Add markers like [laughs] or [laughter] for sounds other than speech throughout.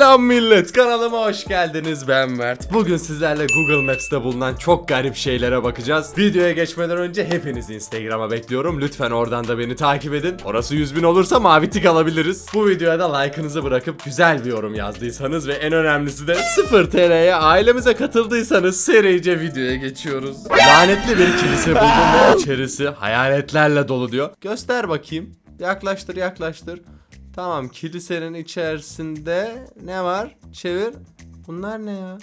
Selam millet kanalıma hoş geldiniz. Ben Mert. Bugün sizlerle Google Maps'te bulunan çok garip şeylere bakacağız. Videoya geçmeden önce hepinizi Instagram'a bekliyorum. Lütfen oradan da beni takip edin. Orası 100 bin olursa mavi tik alabiliriz. Bu videoya da like'ınızı bırakıp güzel bir yorum yazdıysanız Ve en önemlisi de 0 TL'ye ailemize katıldıysanız serice videoya geçiyoruz. Lanetli bir kilise buldum ve içerisi hayaletlerle dolu diyor. Göster bakayım. Yaklaştır yaklaştır Tamam kilisenin içerisinde ne var? Çevir. Bunlar ne ya?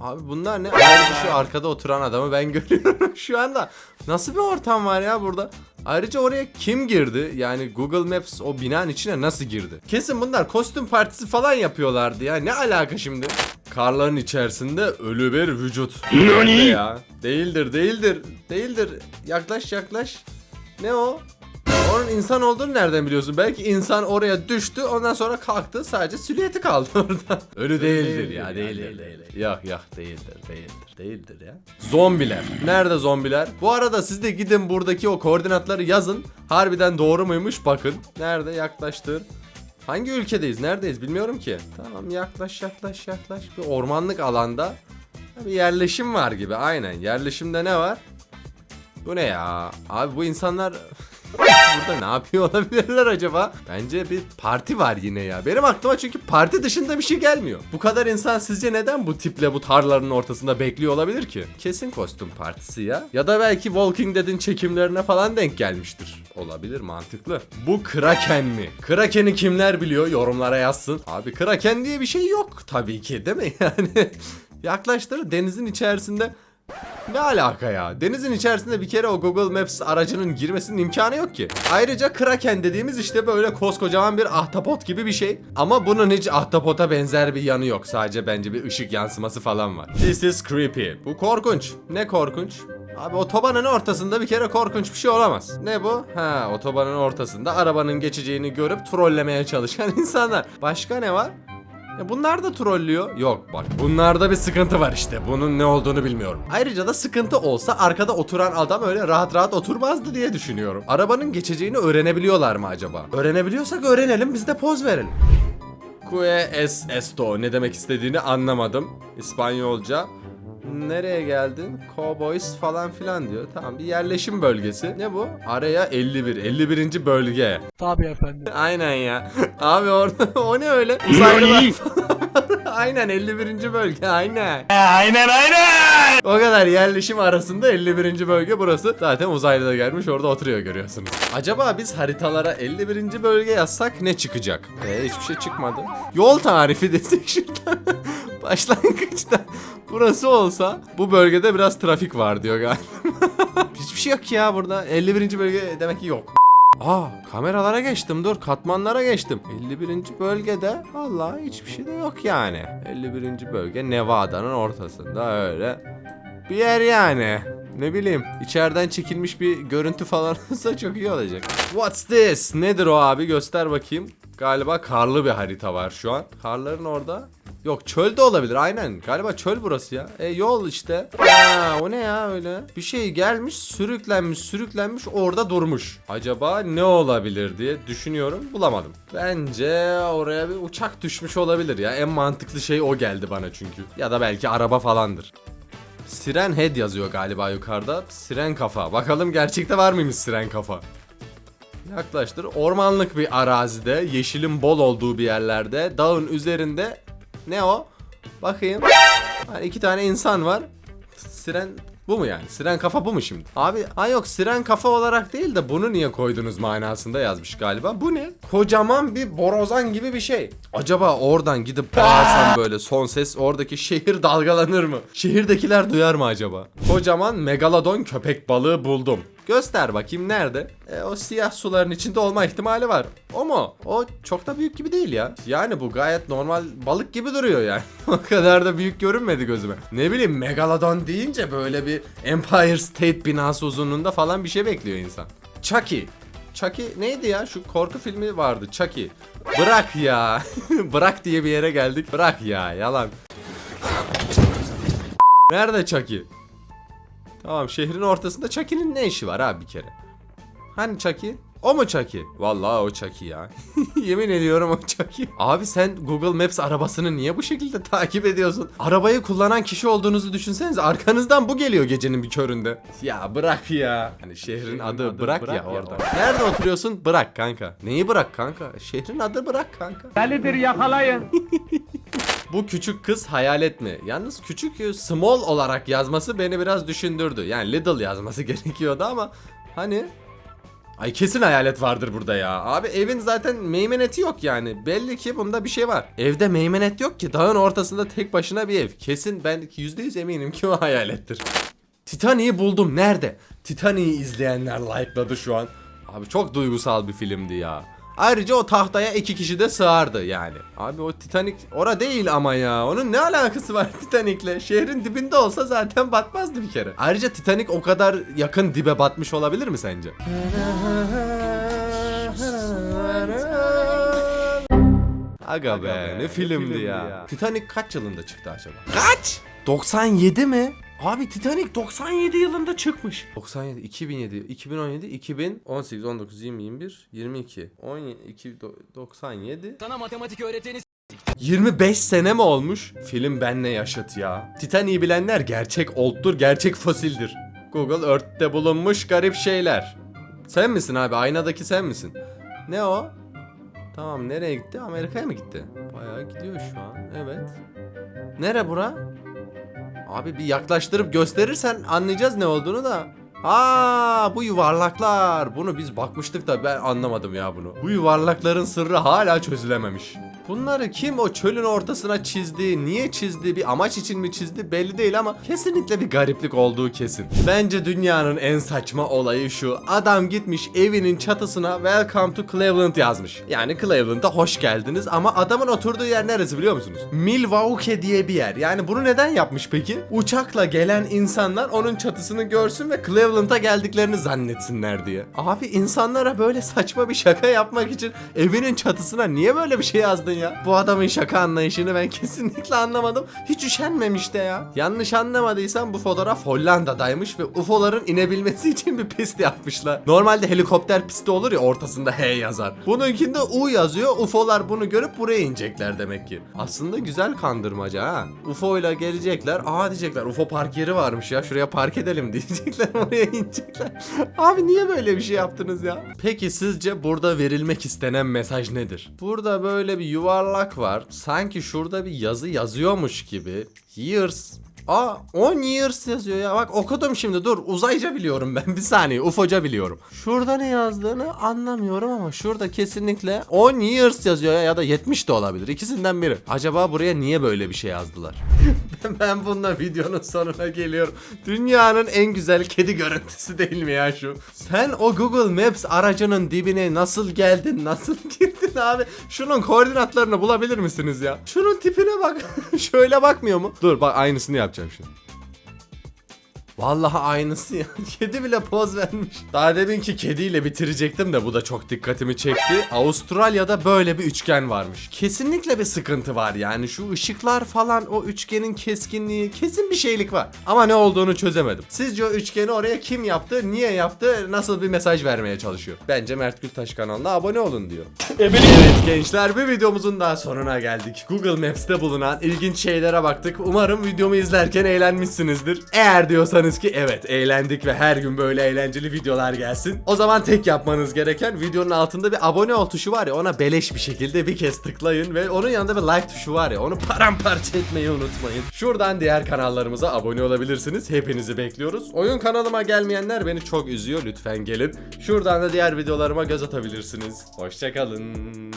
Abi bunlar ne? Ayrıca şu arkada oturan adamı ben [laughs] görüyorum şu anda. Nasıl bir ortam var ya burada? Ayrıca oraya kim girdi? Yani Google Maps o binanın içine nasıl girdi? Kesin bunlar kostüm partisi falan yapıyorlardı ya. Ne alaka şimdi? Karların içerisinde ölü bir vücut. Ne ya? Değildir, değildir, değildir. Yaklaş, yaklaş. Ne o? Onun insan olduğunu nereden biliyorsun? Belki insan oraya düştü ondan sonra kalktı sadece silüeti kaldı [laughs] orada. Ölü değildir ya değildir değildir. Yok yok değildir değildir değildir ya. Zombiler. Nerede zombiler? Bu arada siz de gidin buradaki o koordinatları yazın. Harbiden doğru muymuş bakın. Nerede yaklaştır. Hangi ülkedeyiz? Neredeyiz bilmiyorum ki. Tamam yaklaş yaklaş yaklaş. Bir ormanlık alanda bir yerleşim var gibi. Aynen. Yerleşimde ne var? Bu ne ya? Abi bu insanlar burada ne yapıyor olabilirler acaba? Bence bir parti var yine ya. Benim aklıma çünkü parti dışında bir şey gelmiyor. Bu kadar insan sizce neden bu tiple bu tarlaların ortasında bekliyor olabilir ki? Kesin kostüm partisi ya. Ya da belki Walking Dead'in çekimlerine falan denk gelmiştir. Olabilir mantıklı. Bu Kraken mi? Kraken'i kimler biliyor? Yorumlara yazsın. Abi Kraken diye bir şey yok tabii ki değil mi? [laughs] Yani yaklaştır denizin içerisinde ne alaka ya? Denizin içerisinde bir kere o Google Maps aracının girmesinin imkanı yok ki. Ayrıca Kraken dediğimiz işte böyle koskocaman bir ahtapot gibi bir şey. Ama bunun hiç ahtapota benzer bir yanı yok. Sadece bence bir ışık yansıması falan var. This is creepy. Bu korkunç. Ne korkunç? Abi otobanın ortasında bir kere korkunç bir şey olamaz. Ne bu? Ha otobanın ortasında arabanın geçeceğini görüp trollemeye çalışan [laughs] insanlar. Başka ne var? Ya bunlar da trollüyor. Yok bak bunlarda bir sıkıntı var işte. Bunun ne olduğunu bilmiyorum. Ayrıca da sıkıntı olsa arkada oturan adam öyle rahat rahat oturmazdı diye düşünüyorum. Arabanın geçeceğini öğrenebiliyorlar mı acaba? Öğrenebiliyorsak öğrenelim biz de poz verelim. Que es esto ne demek istediğini anlamadım. İspanyolca. Nereye geldin? Cowboys falan filan diyor. Tamam bir yerleşim bölgesi. Ne bu? Araya 51. 51. bölge. Tabii efendim. Aynen ya. [laughs] Abi orada [laughs] o ne öyle? Uzaylılar. [laughs] Aynen 51. bölge aynen. Aynen aynen. O kadar yerleşim arasında 51. bölge burası. Zaten uzaylı da gelmiş orada oturuyor görüyorsunuz. Acaba biz haritalara 51. bölge yazsak ne çıkacak? Ee, hiçbir şey çıkmadı. Yol tarifi desek şuradan. Başlangıçta burası olsa bu bölgede biraz trafik var diyor galiba. [laughs] Hiçbir şey yok ya burada. 51. bölge demek ki yok. Aa kameralara geçtim dur katmanlara geçtim. 51. bölgede vallahi hiçbir şey de yok yani. 51. bölge Nevada'nın ortasında öyle bir yer yani. Ne bileyim içeriden çekilmiş bir görüntü falan [laughs] olsa çok iyi olacak. What's this? Nedir o abi göster bakayım. Galiba karlı bir harita var şu an. Karların orada. Yok çöl de olabilir aynen. Galiba çöl burası ya. E yol işte. Ha, o ne ya öyle? Bir şey gelmiş sürüklenmiş sürüklenmiş orada durmuş. Acaba ne olabilir diye düşünüyorum bulamadım. Bence oraya bir uçak düşmüş olabilir ya. En mantıklı şey o geldi bana çünkü. Ya da belki araba falandır. Siren Head yazıyor galiba yukarıda. Siren kafa. Bakalım gerçekte var mıymış siren kafa? Yaklaştır. Ormanlık bir arazide, yeşilin bol olduğu bir yerlerde, dağın üzerinde ne o? Bakayım. Hani iki tane insan var. Siren bu mu yani? Siren kafa bu mu şimdi? Abi ha yok siren kafa olarak değil de bunu niye koydunuz manasında yazmış galiba. Bu ne? Kocaman bir borozan gibi bir şey. Acaba oradan gidip bağırsam [laughs] böyle son ses oradaki şehir dalgalanır mı? Şehirdekiler duyar mı acaba? Kocaman megalodon köpek balığı buldum. Göster bakayım nerede? E, o siyah suların içinde olma ihtimali var. O mu? O çok da büyük gibi değil ya. Yani bu gayet normal balık gibi duruyor yani. [laughs] o kadar da büyük görünmedi gözüme. Ne bileyim megalodon deyince böyle bir Empire State binası uzunluğunda falan bir şey bekliyor insan. Chucky. Chucky neydi ya? Şu korku filmi vardı Chucky. Bırak ya. [laughs] Bırak diye bir yere geldik. Bırak ya yalan. Nerede Chucky? Tamam şehrin ortasında Chucky'nin ne işi var abi bir kere? Hani Chucky? O mu Chucky? Vallahi o Chucky ya. [laughs] Yemin ediyorum o Chucky. Abi sen Google Maps arabasını niye bu şekilde takip ediyorsun? Arabayı kullanan kişi olduğunuzu düşünsenize. Arkanızdan bu geliyor gecenin bir köründe. Ya bırak ya. Hani şehrin adı, bırak, ya orada. Nerede oturuyorsun? Bırak kanka. Neyi bırak kanka? Şehrin adı bırak kanka. Delidir yakalayın. [laughs] Bu küçük kız hayalet mi? Yalnız küçük small olarak yazması beni biraz düşündürdü. Yani little yazması [laughs] gerekiyordu ama hani Ay kesin hayalet vardır burada ya. Abi evin zaten meymeneti yok yani. Belli ki bunda bir şey var. Evde meymenet yok ki. Dağın ortasında tek başına bir ev. Kesin ben %100 eminim ki o hayalettir. Titanic'i buldum. Nerede? Titanic'i izleyenler like'ladı şu an. Abi çok duygusal bir filmdi ya. Ayrıca o tahtaya iki kişi de sığardı yani. Abi o Titanic ora değil ama ya. Onun ne alakası var [laughs] Titanic'le? Şehrin dibinde olsa zaten batmazdı bir kere. Ayrıca Titanic o kadar yakın dibe batmış olabilir mi sence? Aga be ne filmdi ya. Titanic kaç yılında çıktı acaba? Kaç? 97 mi? Abi Titanic 97 yılında çıkmış. 97, 2007, 2017, 2018, 19, 20, 21, 22, 17, 2, 97. Sana matematik öğreteni 25 sene mi olmuş? Film benle yaşıt ya. Titanic'i bilenler gerçek oldtur, gerçek fosildir. Google Earth'te bulunmuş garip şeyler. Sen misin abi? Aynadaki sen misin? Ne o? Tamam nereye gitti? Amerika'ya mı gitti? Bayağı gidiyor şu an. Evet. Nere bura? Abi bir yaklaştırıp gösterirsen anlayacağız ne olduğunu da. Aa bu yuvarlaklar. Bunu biz bakmıştık da ben anlamadım ya bunu. Bu yuvarlakların sırrı hala çözülememiş. Bunları kim o çölün ortasına çizdi, niye çizdi, bir amaç için mi çizdi belli değil ama kesinlikle bir gariplik olduğu kesin. Bence dünyanın en saçma olayı şu. Adam gitmiş evinin çatısına Welcome to Cleveland yazmış. Yani Cleveland'a hoş geldiniz ama adamın oturduğu yer neresi biliyor musunuz? Milwaukee diye bir yer. Yani bunu neden yapmış peki? Uçakla gelen insanlar onun çatısını görsün ve Cleveland'a geldiklerini zannetsinler diye. Abi insanlara böyle saçma bir şaka yapmak için evinin çatısına niye böyle bir şey yazdın ya? Bu adamın şaka anlayışını ben [laughs] kesinlikle anlamadım. Hiç üşenmemiş de ya. Yanlış anlamadıysam bu fotoğraf Hollanda'daymış ve UFO'ların inebilmesi için bir pist yapmışlar. Normalde helikopter pisti olur ya ortasında H yazar. Bununkinde U yazıyor. UFO'lar bunu görüp buraya inecekler demek ki. Aslında güzel kandırmaca ha. UFO ile gelecekler. Aa diyecekler UFO park yeri varmış ya şuraya park edelim [laughs] diyecekler. Oraya inecekler. [laughs] Abi niye böyle bir şey yaptınız ya? Peki sizce burada verilmek istenen mesaj nedir? Burada böyle bir yuvarlak var. Sanki şurada bir yazı yazıyormuş gibi. Years Aa 10 years yazıyor ya. Bak okudum şimdi dur uzayca biliyorum ben [laughs] bir saniye ufoca biliyorum. Şurada ne yazdığını anlamıyorum ama şurada kesinlikle 10 years yazıyor ya, ya da 70 de olabilir. İkisinden biri. Acaba buraya niye böyle bir şey yazdılar? [laughs] ben bununla videonun sonuna geliyorum. Dünyanın en güzel kedi görüntüsü değil mi ya şu? Sen o Google Maps aracının dibine nasıl geldin? Nasıl girdin abi? Şunun koordinatlarını bulabilir misiniz ya? Şunun tipine bak. [laughs] Şöyle bakmıyor mu? Dur bak aynısını yapacağım şimdi. Vallahi aynısı ya. [laughs] Kedi bile poz vermiş. Daha deminki kediyle bitirecektim de bu da çok dikkatimi çekti. Avustralya'da böyle bir üçgen varmış. Kesinlikle bir sıkıntı var yani. Şu ışıklar falan o üçgenin keskinliği kesin bir şeylik var. Ama ne olduğunu çözemedim. Sizce o üçgeni oraya kim yaptı? Niye yaptı? Nasıl bir mesaj vermeye çalışıyor? Bence Mert Gültaş kanalına abone olun diyor. Evet gençler bir videomuzun daha sonuna geldik. Google Maps'te bulunan ilginç şeylere baktık. Umarım videomu izlerken eğlenmişsinizdir. Eğer diyorsanız ki evet eğlendik ve her gün böyle eğlenceli videolar gelsin. O zaman tek yapmanız gereken videonun altında bir abone ol tuşu var ya ona beleş bir şekilde bir kez tıklayın ve onun yanında bir like tuşu var ya onu paramparça etmeyi unutmayın. Şuradan diğer kanallarımıza abone olabilirsiniz. Hepinizi bekliyoruz. Oyun kanalıma gelmeyenler beni çok üzüyor. Lütfen gelin. Şuradan da diğer videolarıma göz atabilirsiniz. Hoşçakalın.